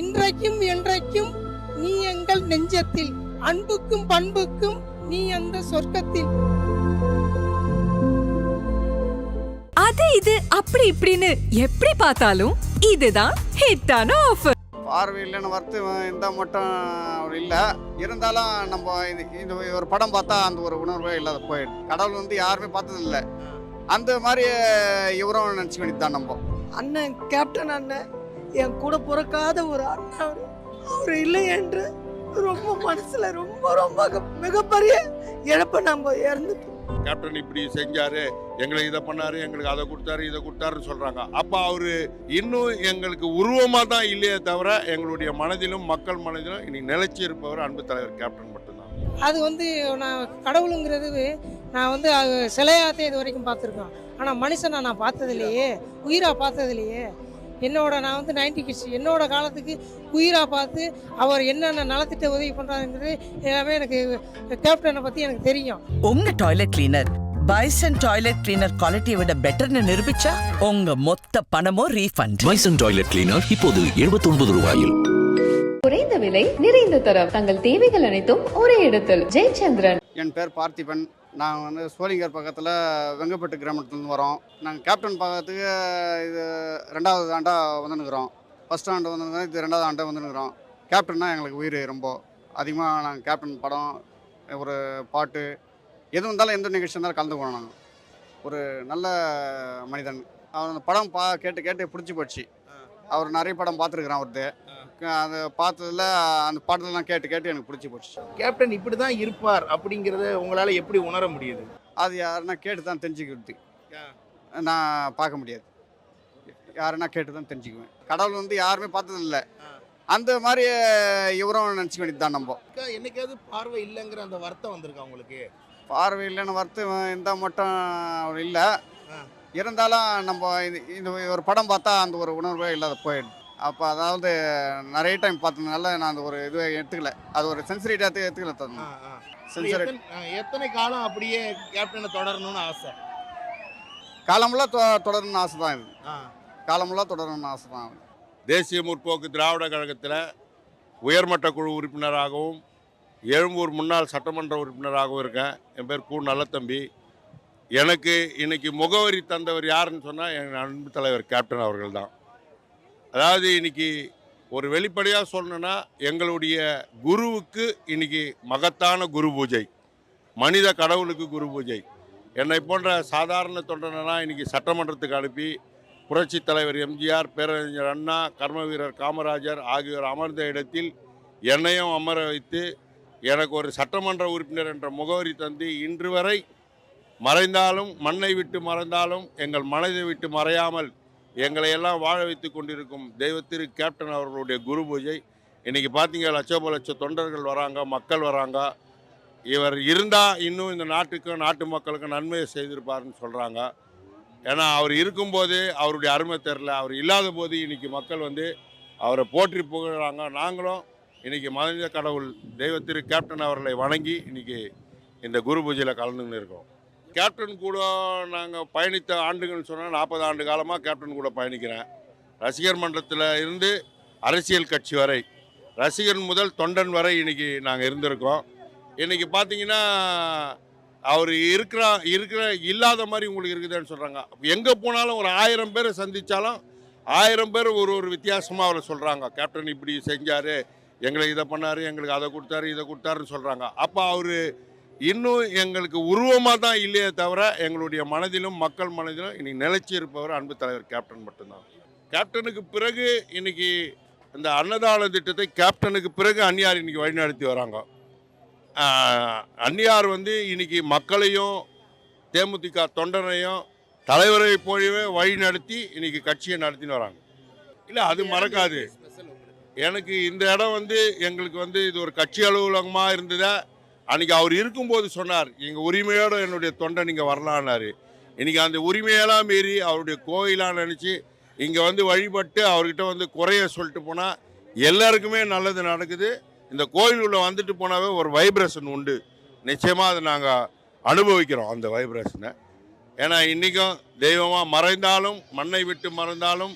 இன்றைக்கும் என்றைக்கும் நீ எங்கள் நெஞ்சத்தில் அன்புக்கும் பண்புக்கும் நீ அந்த சொர்க்கத்தில். அது இது அப்படி இப்படின்னு எப்படி பார்த்தாலும் இதுதான் ஹிட்டான ஆஃபர் பார்வை இல்லைன்னு வரத்து இருந்தால் மட்டும் இல்லை. இருந்தாலும் நம்ம இது இந்த ஒரு படம் பார்த்தா அந்த ஒரு உணர்வே இல்லாத போயிடும் கடவுள் வந்து யாருமே பார்த்ததில்ல. அந்த மாதிரி இவரும் நினச்சிக்க வேண்டியது தான் நம்ம. அண்ணன் கேப்டன் அண்ணன் என் கூட பிறக்காத ஒரு அண்ணன் அவரு. இல்லை என்று ரொம்ப மனசுல ரொம்ப ரொம்ப மிகப்பெரிய இழப்பை நம்ம இறந்துட்டோம். கேப்டன் இப்படி செஞ்சாரு எங்களுக்கு இதை பண்ணாரு எங்களுக்கு அதை கொடுத்தாரு இதை கொடுத்தாருன்னு சொல்றாங்க. அப்ப அவரு இன்னும் எங்களுக்கு உருவமா தான் இல்லையே தவிர எங்களுடைய மனதிலும் மக்கள் மனதிலும் இனி நிலைச்சி இருப்பவர் அன்பு தலைவர் கேப்டன் மட்டும்தான். அது வந்து நான் கடவுளுங்கிறது நான் வந்து அது சிலையாத்தே இது வரைக்கும் பார்த்துருக்கேன் ஆனால் மனுஷனை நான் பார்த்ததில்லையே உயிராக பார்த்ததில்லையே. என்னோட நான் வந்து நைன்டி கிட்ஸ் என்னோட காலத்துக்கு உயிராக பார்த்து அவர் என்னென்ன நலத்திட்ட உதவி பண்ணுறாருங்கிறது எல்லாமே எனக்கு கேப்டனை பற்றி எனக்கு தெரியும். உங்க toilet cleaner Bison toilet cleaner குவாலிட்டியை விட பெட்டர்னு நிரூபிச்சா உங்க மொத்த பணமும் ரீஃபண்ட் பைசன் டாய்லெட் கிளீனர் இப்போது 79 ரூபாயில். குறைந்த விலை நிறைந்த தரம். தங்கள் தேவைகள் அனைத்தும் ஒரே இடத்தில். ஜெயச்சந்திரன். என் பேர் பார்த்திபன். நான் வந்து சோளிங்கர் பக்கத்தில் வெங்கப்பட்டு கிராமத்துலேருந்து வரோம். நாங்கள் கேப்டன் பார்க்கறதுக்கு இது ரெண்டாவது ஆண்டாக வந்துனுக்குறோம் ஃபஸ்ட் ஆண்டு வந்துருக்கோம் இது ரெண்டாவது ஆண்டாக வந்துனுக்குறோம் கேப்டன்னா எங்களுக்கு உயிர் ரொம்ப. அதிகமாக நாங்கள் கேப்டன் படம் ஒரு பாட்டு எது வந்தாலும் எந்த நிகழ்ச்சி இருந்தாலும் கலந்துக்குவோம் நாங்கள் ஒரு நல்ல மனிதன். அவர் அந்த படம் பா கேட்டு கேட்டு பிடிச்சி போச்சு. அவர் நிறைய படம் பார்த்துருக்குறேன் அவர்து. அதை பார்த்ததுல அந்த பாட்டெல்லாம் கேட்டு கேட்டு எனக்கு பிடிச்சி போச்சு கேப்டன் இப்படி தான் இருப்பார் அப்படிங்கிறத உங்களால எப்படி உணர முடியுது? அது யாருன்னா கேட்டு தான் தெரிஞ்சுக்கிறது நான் பார்க்க முடியாது. யாருன்னா கேட்டு தான் தெரிஞ்சுக்குவேன். கடவுள் வந்து யாருமே பார்த்ததில்ல. அந்த மாதிரி இவரும் நினச்சிக்க வேண்டியது தான் நம்ம என்னைக்காவது பார்வை இல்லைங்கிற அந்த வருத்தம் வந்திருக்கா உங்களுக்கு? பார்வை இல்லைன்னு வரத்து இருந்தால் மட்டும் இல்லை. இருந்தாலும் நம்ம இது இந்த ஒரு படம் பார்த்தா அந்த ஒரு உணர்வே இல்லாத போயிடும் அப்போ அதாவது நிறைய டைம் பார்த்ததுனால நான் அந்த ஒரு இதுவை எடுத்துக்கல. அது ஒரு சென்சிட்டிவிட்டாக எடுத்துக்கல தரணும். சென்சிட்டி எத்தனை காலம் அப்படியே கேப்டனை தொடரணும்னு ஆசை? காலமெல்லாம் தொ தொடரணும்னு ஆசை தான் இது. காலமெல்லாம் தொடரணும்னு ஆசை தான் தேசிய முற்போக்கு திராவிட கழகத்தில் உயர்மட்ட குழு உறுப்பினராகவும் எழும்பூர் முன்னாள் சட்டமன்ற உறுப்பினராகவும் இருக்கேன். என் பேர் கு நல்லத்தம்பி. எனக்கு இன்னைக்கு முகவரி தந்தவர் யாருன்னு சொன்னால் எங்கள் அன்பு தலைவர் கேப்டன் அவர்கள் தான் அதாவது இன்னைக்கு ஒரு வெளிப்படையாக சொல்லணும்னா எங்களுடைய குருவுக்கு இன்னைக்கு மகத்தான குரு பூஜை. மனித கடவுளுக்கு குரு பூஜை. என்னை போன்ற சாதாரண தொண்டனெல்லாம் இன்றைக்கி சட்டமன்றத்துக்கு அனுப்பி புரட்சி தலைவர் எம்ஜிஆர் பேரறிஞர் அண்ணா கர்ம வீரர் காமராஜர் ஆகியோர் அமர்ந்த இடத்தில் என்னையும் அமர வைத்து எனக்கு ஒரு சட்டமன்ற உறுப்பினர் என்ற முகவரி தந்து இன்று வரை மறைந்தாலும் மண்ணை விட்டு மறைந்தாலும் எங்கள் மனதை விட்டு மறையாமல் எங்களை எல்லாம் வாழ வைத்து கொண்டிருக்கும் தெய்வத்திரு கேப்டன் அவர்களுடைய குரு பூஜை. இன்றைக்கி பார்த்தீங்க லட்சோப லட்ச தொண்டர்கள் வராங்க மக்கள் வராங்க. இவர் இருந்தால் இன்னும் இந்த நாட்டுக்கும் நாட்டு மக்களுக்கும் நன்மையை செய்திருப்பார்னு சொல்கிறாங்க ஏன்னா அவர் இருக்கும்போது அவருடைய அருமை தெரில அவர் இல்லாத போது இன்னைக்கு மக்கள் வந்து அவரை போற்றி புகழ்கிறாங்க நாங்களும் இன்றைக்கி மனித கடவுள் தெய்வத்திரு கேப்டன் அவர்களை வணங்கி இன்றைக்கி இந்த குரு பூஜையில் கலந்துன்னு இருக்கோம். கேப்டன் கூட நாங்கள் பயணித்த ஆண்டுகள்னு சொன்னால் நாற்பது ஆண்டு காலமாக கேப்டன் கூட பயணிக்கிறேன். ரசிகர் மன்றத்தில் இருந்து அரசியல் கட்சி வரை. ரசிகன் முதல் தொண்டன் வரை இன்றைக்கி நாங்கள் இருந்திருக்கோம். இன்றைக்கி பார்த்தீங்கன்னா அவர் இருக்கிற இருக்கிற இல்லாத மாதிரி உங்களுக்கு இருக்குதுன்னு சொல்கிறாங்க எங்கே போனாலும் ஒரு ஆயிரம் பேரை சந்தித்தாலும் ஆயிரம் பேர் ஒரு ஒரு வித்தியாசமாக அவரை சொல்கிறாங்க கேப்டன் இப்படி செஞ்சார் எங்களை இதை பண்ணார் எங்களுக்கு அதை கொடுத்தாரு இதை கொடுத்தாருன்னு சொல்கிறாங்க அப்போ அவர் இன்னும் எங்களுக்கு உருவமாக தான் இல்லையே தவிர எங்களுடைய மனதிலும் மக்கள் மனதிலும் இன்னைக்கு நிலைச்சி இருப்பவர் அன்பு தலைவர் கேப்டன் மட்டும்தான். கேப்டனுக்கு பிறகு இன்னைக்கு இந்த அன்னதான திட்டத்தை கேப்டனுக்கு பிறகு அந்நியார் இன்னைக்கு வழிநடத்தி வராங்க. அந்நியார் வந்து இன்னைக்கு மக்களையும் தேமுதிக தொண்டனையும் தலைவரை போலவே வழி நடத்தி இன்னைக்கு கட்சியை நடத்தின்னு வராங்க. இல்லை அது மறக்காது. எனக்கு இந்த இடம் வந்து எங்களுக்கு வந்து இது ஒரு கட்சி அலுவலகமாக இருந்ததா? அன்னைக்கு அவர் இருக்கும்போது சொன்னார் எங்கள் உரிமையோடு என்னுடைய தொண்டை நீங்கள் வரலான்னாரு. இன்றைக்கி அந்த உரிமையெல்லாம் மீறி அவருடைய கோயிலாக நினச்சி இங்கே வந்து வழிபட்டு அவர்கிட்ட வந்து குறைய சொல்லிட்டு போனால் எல்லாருக்குமே நல்லது நடக்குது. இந்த கோயில் உள்ள வந்துட்டு போனாவே ஒரு வைப்ரேஷன் உண்டு. நிச்சயமாக அதை நாங்கள் அனுபவிக்கிறோம் அந்த வைப்ரேஷனை ஏன்னா இன்றைக்கும் தெய்வமாக மறைந்தாலும் மண்ணை விட்டு மறைந்தாலும்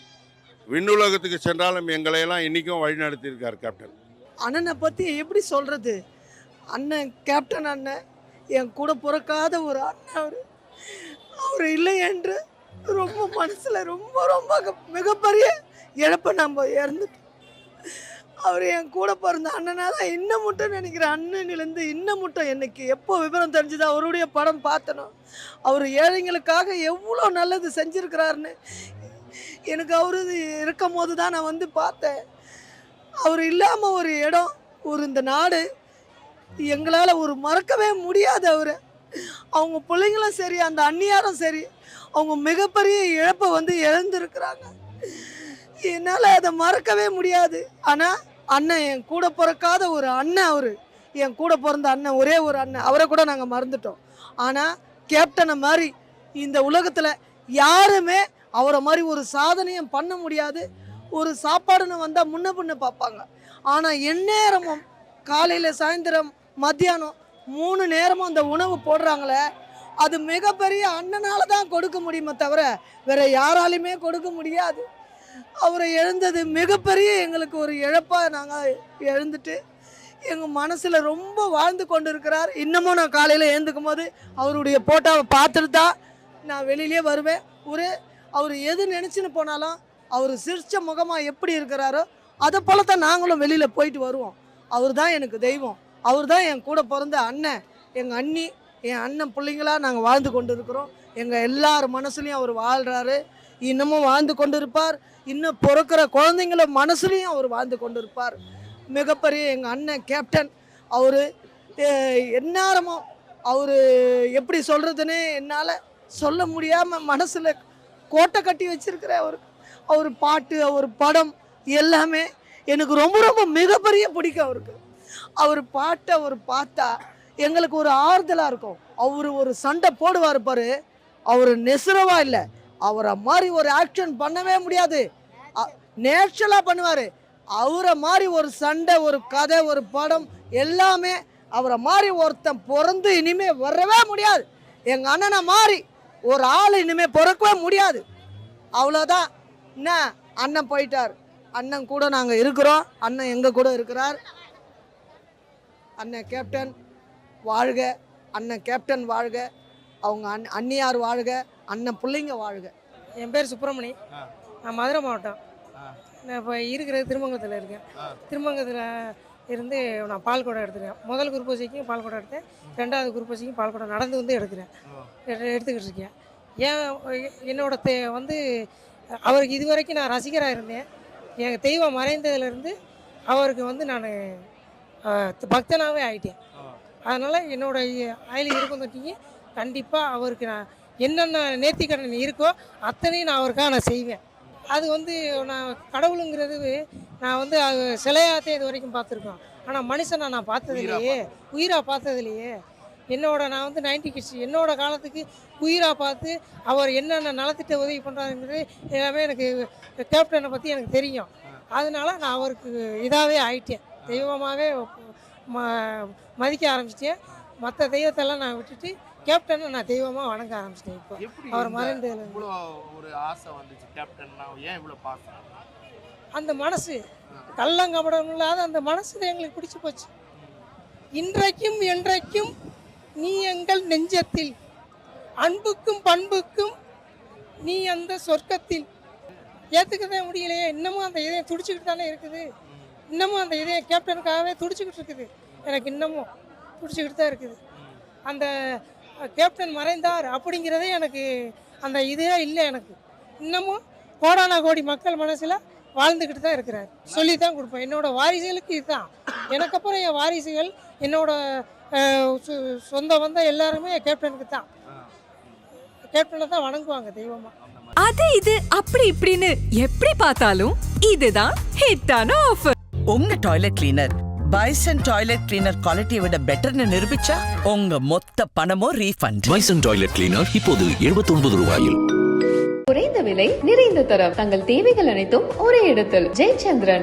விண்ணுலகத்துக்கு சென்றாலும் எங்களையெல்லாம் இன்றைக்கும் வழிநடத்தியிருக்கார் கேப்டன் அண்ணனை பற்றி எப்படி சொல்கிறது அண்ணன் கேப்டன் அண்ணன் என் கூட பிறக்காத ஒரு அண்ணன் அவர். அவர் இல்லை என்று ரொம்ப மனசில் ரொம்ப ரொம்ப மிகப்பெரிய இழப்பை நம்ம இறந்துட்டோம் அவர் என் கூட பிறந்த அண்ணனாக தான் இன்னும் மட்டும் நினைக்கிற அண்ணனிலேருந்து இன்னும் மட்டும் எனக்கு எப்போ விவரம் தெரிஞ்சது? அவருடைய படம் பார்த்தனோ அவர் ஏழைங்களுக்காக எவ்வளோ நல்லது செஞ்சுருக்கிறாருன்னு எனக்கு அவரு இருக்கும் போது தான் நான் வந்து பார்த்தேன். அவர் இல்லாமல் ஒரு இடம் ஒரு இந்த நாடு எங்களால் ஒரு மறக்கவே முடியாது அவரை. அவங்க பிள்ளைங்களும் சரி அந்த அந்நியாரும் சரி அவங்க மிகப்பெரிய இழப்பை வந்து இழந்திருக்கிறாங்க. என்னால் அதை மறக்கவே முடியாது. ஆனால் அண்ணன் என் கூட பிறக்காத ஒரு அண்ணன் அவர். என் கூட பிறந்த அண்ணன் ஒரே ஒரு அண்ணன். அவரை கூட நாங்கள் மறந்துட்டோம். ஆனால் கேப்டனை மாதிரி இந்த உலகத்தில் யாருமே அவரை மாதிரி ஒரு சாதனையும் பண்ண முடியாது. ஒரு சாப்பாடுன்னு வந்தால் முன்ன பின்ன பார்ப்பாங்க. ஆனால் எந்நேரமும் காலையில் சாயந்தரம் மத்தியானம் மூணு நேரமும் அந்த உணவு போடுறாங்களே அது மிகப்பெரிய அண்ணனால தான் கொடுக்க முடியுமே தவிர வேற யாராலையுமே கொடுக்க முடியாது. அவரை எழுந்தது மிகப்பெரிய எங்களுக்கு ஒரு இழப்பாக நாங்கள் எழுந்துட்டு எங்கள் மனசில் ரொம்ப வாழ்ந்து கொண்டு இருக்கிறார் இன்னமும் நான் காலையில் எழுந்துக்கும் போது அவருடைய போட்டோவை பார்த்துட்டு தான் நான் வெளியிலே வருவேன். ஒரு அவர் எது நினச்சின்னு போனாலும் அவர் சிரிச்ச முகமாக எப்படி இருக்கிறாரோ அதை போல தான் நாங்களும் வெளியில் போயிட்டு வருவோம். அவர் தான் எனக்கு தெய்வம். அவர் தான் என் கூட பிறந்த அண்ணன். எங்கள் அண்ணி என் அண்ணன் பிள்ளைங்களா நாங்கள் வாழ்ந்து கொண்டு இருக்கிறோம் எங்கள் எல்லார் மனசுலையும் அவர் வாழ்கிறாரு இன்னமும் வாழ்ந்து கொண்டு இருப்பார் இன்னும் பிறக்கிற குழந்தைங்கள மனசுலையும் அவர் வாழ்ந்து கொண்டு இருப்பார் மிகப்பெரிய எங்கள் அண்ணன் கேப்டன் அவர் எந்நேரமும் அவர் எப்படி சொல்கிறதுன்னு என்னால் சொல்ல முடியாமல் மனசில் கோட்டை கட்டி வச்சிருக்கிற அவர். அவர் பாட்டு அவர் படம் எல்லாமே எனக்கு ரொம்ப ரொம்ப மிகப்பெரிய பிடிக்கும் அவருக்கு. அவர் பாட்டை அவர் பார்த்தா எங்களுக்கு ஒரு ஆறுதலாக இருக்கும். அவர் ஒரு சண்டை போடுவார் பாரு. அவர் நெசுரவா இல்லை. அவரை மாதிரி ஒரு ஆக்ஷன் பண்ணவே முடியாது. நேச்சுரலாக பண்ணுவார். அவரை மாதிரி ஒரு சண்டை ஒரு கதை ஒரு படம் எல்லாமே அவரை மாதிரி ஒருத்தன் பிறந்து இனிமே வரவே முடியாது. எங்கள் அண்ணனை மாதிரி ஒரு ஆள் இனிமே பிறக்கவே முடியாது. அவ்வளோதான் என்ன? அண்ணன் போயிட்டார். அண்ணன் கூட நாங்கள் இருக்கிறோம். அண்ணன் எங்கள் கூட இருக்கிறார்? அண்ணன் கேப்டன் வாழ்க அண்ணன் கேப்டன் வாழ்க அவங்க அண் அண்ணியார் வாழ்க அண்ணன் பிள்ளைங்க வாழ்க. என் பேர் சுப்பிரமணி. நான் மதுரை மாவட்டம். நான் இப்போ இருக்கிறது திருமங்கலத்தில் இருக்கேன். ஆ. திருமங்கலத்தில் இருந்து நான் பால் குடம் எடுத்துருக்கேன். முதல் குருப்பூசிக்கும் பால் குடம் எடுத்தேன். ரெண்டாவது குருப்பூசிக்கும் பால் குடம் நடந்து வந்து எடுக்கிறேன். எடு- எடுத்துக்கிட்டு இருக்கேன். ஏன் என்னோட தே வந்து அவருக்கு இது வரைக்கும் நான் ரசிகராக இருந்தேன். என் தெய்வம் மறைந்ததுலேருந்து அவருக்கு வந்து நான் பக்தனாகவே ஆயிட்டேன். அதனால் என்னோட ஆயில் இருக்கும் தொட்டிக்கு கண்டிப்பாக அவருக்கு நான் என்னென்ன நேர்த்திக்கடன் இருக்கோ அத்தனையும் நான் அவருக்காக நான் செய்வேன். அது வந்து நான் கடவுளுங்கிறது நான் வந்து அது சிலையாத்தே இது வரைக்கும் பார்த்துருக்கோம். ஆனால் மனுஷனை நான் பார்த்ததில்லையே. உயிராக பார்த்ததில்லையே. என்னோட நான் வந்து நைன்டி கிட்ஸ் என்னோட காலத்துக்கு உயிராக பார்த்து அவர் என்னென்ன நலத்திட்ட உதவி பண்ணுறாருங்கிறது எல்லாமே எனக்கு கேப்டனை பற்றி எனக்கு தெரியும். அதனால நான் அவருக்கு இதாகவே ஆயிட்டேன். தெய்வமாகவே ம மதிக்க ஆரம்பிச்சிட்டேன். மற்ற தெய்வத்தெல்லாம் நான் விட்டுட்டு கேப்டனை நான் தெய்வமாக வணங்க ஆரம்பிச்சிட்டேன் இப்போ. அவர் மறைந்ததுல இவ்வளோ ஒரு ஆசை வந்துச்சு கேப்டன்னா ஏன் இவ்வளோ பாசம்? அந்த மனசு கள்ளங்கபடம் இல்லாத அந்த மனசு எங்களுக்கு பிடிச்சி போச்சு. இன்றைக்கும் என்றைக்கும் நீ எங்கள் நெஞ்சத்தில் அன்புக்கும் பண்புக்கும் நீ அந்த சொர்க்கத்தில். ஏற்றுக்கவே முடியலையே இன்னமும் அந்த இதயம் துடிச்சுக்கிட்டு தானே இருக்குது? இன்னமும் அந்த இதே கேப்டனுக்காகவே துடிச்சுக்கிட்டு இருக்குது. எனக்கு இன்னமும் துடிச்சுக்கிட்டு தான் இருக்குது. அந்த கேப்டன் மறைந்தார் அப்படிங்கிறதே எனக்கு அந்த இதே இல்லை எனக்கு. இன்னமும் கோடான கோடி மக்கள் மனசில் வாழ்ந்துக்கிட்டு தான் இருக்கிறார். சொல்லி தான் கொடுப்பேன். என்னோட வாரிசுகளுக்கு இதுதான். எனக்கு அப்புறம் என் வாரிசுகள் என்னோட சொ- சொந்த வந்த எல்லாருமே கேப்டனுக்கு தான். கேப்டனை தான் வணங்குவாங்க தெய்வமாக அது இது அப்படி இப்படின்னு எப்படி பார்த்தாலும் இதுதான் ஹிட்டான ஆஃபர் உங்க toilet cleaner Bison toilet cleaner குவாலிட்டியை விட பெட்டர்னு நிரூபிச்சா உங்க மொத்த பணமும் ரீஃபண்ட் பைசன் டாய்லெட் கிளீனர் இப்போது 79 ரூபாயில். குறைந்த விலை நிறைந்த தரம். தங்கள் தேவைகள் அனைத்தும் ஒரே இடத்தில். ஜெயச்சந்திரன்.